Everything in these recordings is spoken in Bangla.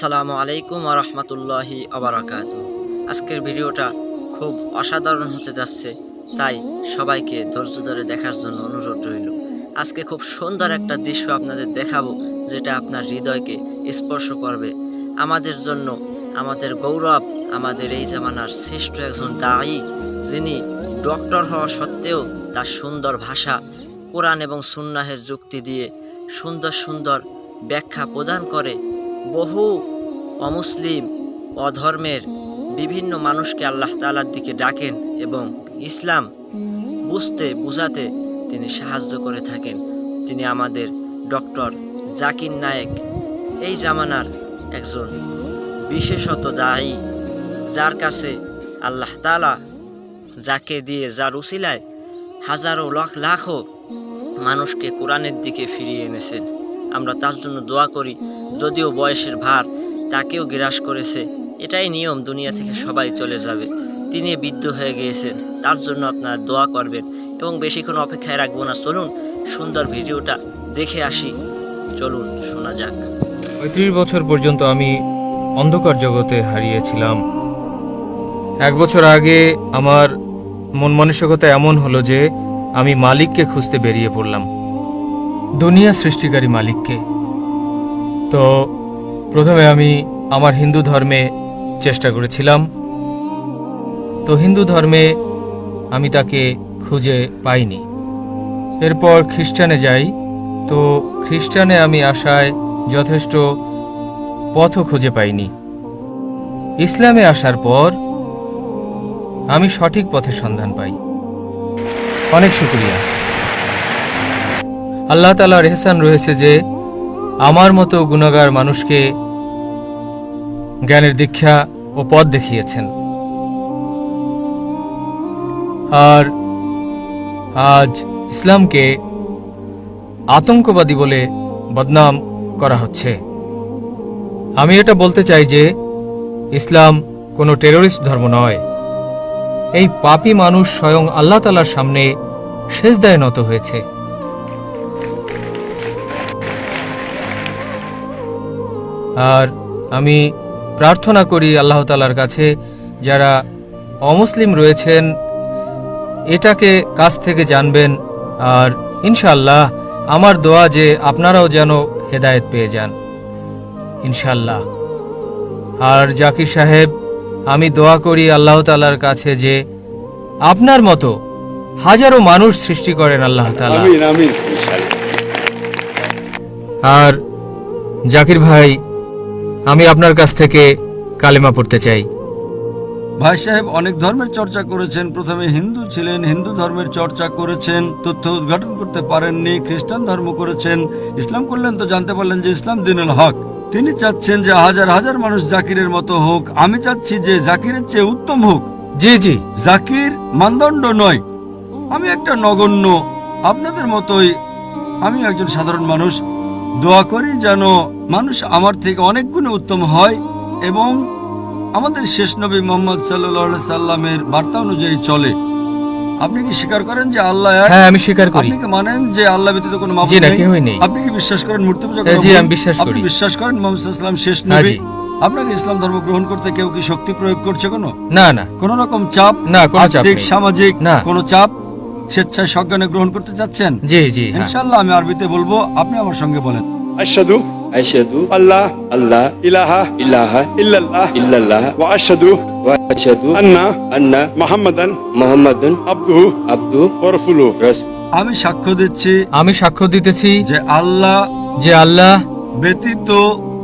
আসসালামু আলাইকুম আ রহমতুল্লাহি আবরাকাত আজকের ভিডিওটা খুব অসাধারণ হতে যাচ্ছে, তাই সবাইকে ধৈর্য ধরে দেখার জন্য অনুরোধ রইল। আজকে খুব সুন্দর একটা দৃশ্য আপনাদের দেখাবো, যেটা আপনার হৃদয়কে স্পর্শ করবে। আমাদের জন্য আমাদের গৌরব, আমাদের এই জামানার শ্রেষ্ঠ একজন দায়ী, যিনি ডক্টর হওয়া সত্ত্বেও তার সুন্দর ভাষা, কোরআন এবং সুন্নাহের যুক্তি দিয়ে সুন্দর সুন্দর ব্যাখ্যা প্রদান করে বহু অমুসলিম অধর্মের বিভিন্ন মানুষকে আল্লাহ তালার দিকে ডাকেন এবং ইসলাম বুঝতে, বুঝাতে তিনি সাহায্য করে থাকেন। তিনি আমাদের ডক্টর জাকির নায়েক। এই জামানার একজন বিশেষত দায়ী, যার কাছে আল্লাহ তালা যাকে দিয়ে, যার উসিলায় হাজারো লাখ লাখও মানুষকে কোরআনের দিকে ফিরিয়ে এনেছেন। আমরা তার জন্য দোয়া করি, যদিও বয়সের ভার, তাকেও গ্রাস করেছে। এটাই নিয়ম দুনিয়া থেকে সবাই চলে যাবে। তিনি বৃদ্ধ হয়ে গিয়েছেন, তার জন্য আপনারা দোয়া করবেন। এবং বেশিক্ষণ অপেক্ষায় রাখব না। চলুন, সুন্দর ভিডিওটা দেখে আসি। চলুন, শোনা যাক। পঁয়ত্রিশ বছর পর্যন্ত আমি অন্ধকার জগতে হারিয়েছিলাম। এক বছর আগে আমার মন মানসিকতা এমন হলো যে আমি মালিককে খুঁজতে বেরিয়ে পড়লাম। দুনিয়া সৃষ্টিকারী মালিককে। তো, প্রথমে আমি আমার হিন্দু ধর্মে চেষ্টা করেছিলাম। তো হিন্দু ধর্মে আমি তাকে খুঁজে পাইনি। এরপর খ্রিস্টানে যাই। তো খ্রিস্টানে আমি আসায় যথেষ্ট পথও খুঁজে পাইনি। ইসলামে আসার পর আমি সঠিক পথের সন্ধান পাই। অনেক শুক্রিয়া। আল্লাহ তালার এহসান রয়েছে যে আমার মতো গুণাগার মানুষকে জ্ঞানের দীক্ষা ও পথ দেখিয়েছেন। আর আজ ইসলামকে আতঙ্কবাদী বলে বদনাম করা হচ্ছে। আমি এটা বলতে চাই যে ইসলাম কোনো টেরোরিস্ট ধর্ম নয়। এই পাপী মানুষ স্বয়ং আল্লাহ তালার সামনে সেজদায় নত হয়েছে। আর আমি প্রার্থনা করি আল্লাহ তালার কাছে যারা অমুসলিম রয়েছেন এটাকে কাছ থেকে জানবেন আর ইনশাল্লাহ আমার দোয়া যে আপনারাও যেন হেদায়েত পেয়ে যান। ইনশাল্লাহ আর জাকির সাহেব আমি দোয়া করি আল্লাহ তালার কাছে যে আপনার মতো হাজারো মানুষ সৃষ্টি করেন আল্লাহ তালা আর জাকির ভাই আমি আপনার কাছ থেকে কালেমা পড়তে চাই। ভাই সাহেব অনেক ধর্মের চর্চা করেছেন। প্রথমে হিন্দু ছিলেন হিন্দু ধর্মের চর্চা করেছেন তথ্য উদ্ঘাটন করতে পারেননি খ্রিস্টান ধর্ম করেছেন। ইসলাম করলেন তো জানতে পারলেন যে ইসলাম দিনুল হক। তিনি চাচ্ছেন যে হাজার হাজার মানুষ জাকিরের মতো হোক। আমি চাচ্ছি যে জাকিরের চেয়ে উত্তম হোক। জি জি। জাকির মানদণ্ড নয়। আমি একটা নগণ্য। আপনাদের মতোই আমি একজন সাধারণ মানুষ। দোয়া করি যেন মানুষ আমার থেকে অনেক গুণে উত্তম হয় এবং আমাদের শেষ নবী মোহাম্মদ সাল্লা সাল্লামের বার্তা অনুযায়ী চলে। আপনি কি স্বীকার করেন যে আল্লাহ হ্যাঁ, আমি স্বীকার করি। মানেন যে আল্লাহ ব্যতীত আপনি কি বিশ্বাস করেন মূর্তি আপনি বিশ্বাস করেন শেষ হ্যাঁ, নবী? আপনাকে ইসলাম ধর্ম গ্রহণ করতে কেউ কি শক্তি প্রয়োগ করছে কোনো? না না। কোনো রকম চাপ? না কোনো চাপ কোনো চাপ? স্বেচ্ছায় সজ্ঞানে গ্রহণ করতে চাচ্ছেন? জি জি হ্যাঁ। ইনশাআল্লাহ আমি আরবিতে বলব আপনি আমার সঙ্গে বলেন। আশহাদু আল্লাহ ইলাহা ইলাহা ইল্লাল্লাহ ইল্লাল্লাহ ওয়া আশহাদু ওয়া আশহাদু আন্না আন্না মুহাম্মাদান মুহাম্মাদান আমি সাক্ষ্য দিচ্ছি আমি সাক্ষ্য দিতেছি যে আল্লাহ যে আল্লাহ ব্যতীত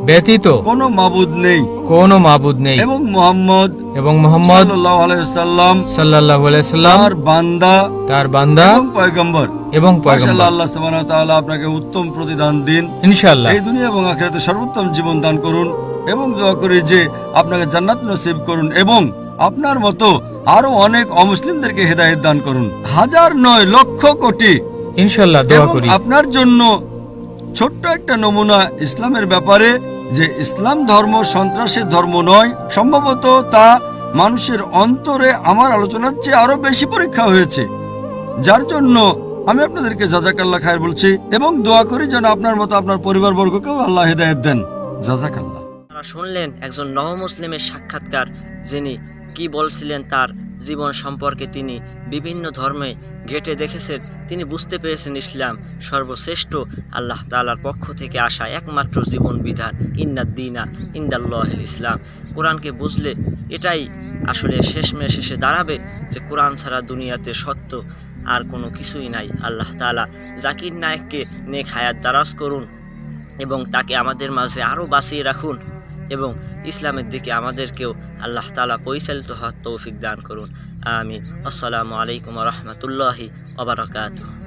ব্যতীত কোনো মাবুদ নেই। কোনো মাবুদ নেই। এবং মোহাম্মদ এবং মোহাম্মদ সাল্লাম সাল্লাহ সাল্লাম তার বান্দা তার বান্দা এবং পয়গম্বর। এবং পয়গম্বর। আল্লাহ সুবহানাহু ওয়া তাআলা আপনাকে উত্তম প্রতিদান দিন। ইনশাআল্লাহ। এই দুনিয়া এবং আখিরাতে সর্বোত্তম জীবন দান করুন এবং দোয়া করি যে আপনাকে জান্নাত নসিব করুন এবং আপনার মতো আরও অনেক অমুসলিমদেরকে হেদায়েত দান করুন। হাজার নয় লক্ষ কোটি। ইনশাআল্লাহ দোয়া করি। আপনার জন্য ছোট্ট একটা নমুনা ইসলামের ব্যাপারে যে ইসলাম ধর্ম সন্ত্রাসের ধর্ম নয়, সম্ভবত তা মানুষের অন্তরে আমার আলোচনার চেয়ে আরও বেশি পরীক্ষা হয়েছে। যার জন্য আমি আপনাদেরকে জাজাকাল্লাহ খায়ের বলছি এবং দোয়া করি যেন আপনার মতো আপনার পরিবারবর্গকেও আল্লাহ হেদায়ত দেন। জাজাকাল্লাহ। আপনারা শুনলেন একজন নবমুসলিমের সাক্ষাৎকার, যিনি কি বলছিলেন তার জীবন সম্পর্কে তিনি বিভিন্ন ধর্মে ঘেটে দেখেছেন। তিনি বুঝতে পেরেছেন ইসলাম সর্বশ্রেষ্ঠ আল্লাহ তাআলার পক্ষ থেকে আসা একমাত্র জীবন বিধান ইন্নাদ্দিনা ইন্দাল্লাহ ইসলাম। কোরআনকে বুঝলে এটাই আসলে শেষমে শেষে দাঁড়াবে যে কোরআন ছাড়া দুনিয়াতে সত্য আর কোনো কিছুই নাই। আল্লাহ তাআলা জাকির নায়েককে নেক হায়াত দারাজ করুন এবং তাকে আমাদের মাঝে আরও বাঁচিয়ে রাখুন এবং ইসলামের দিকে আমাদেরকেও আল্লাহ তালা পরিচালিত হওয়ার তৌফিক দান করুন। আমি আসসালামু আলাইকুম রহমতুল্লাহি ওবরাকাতুহ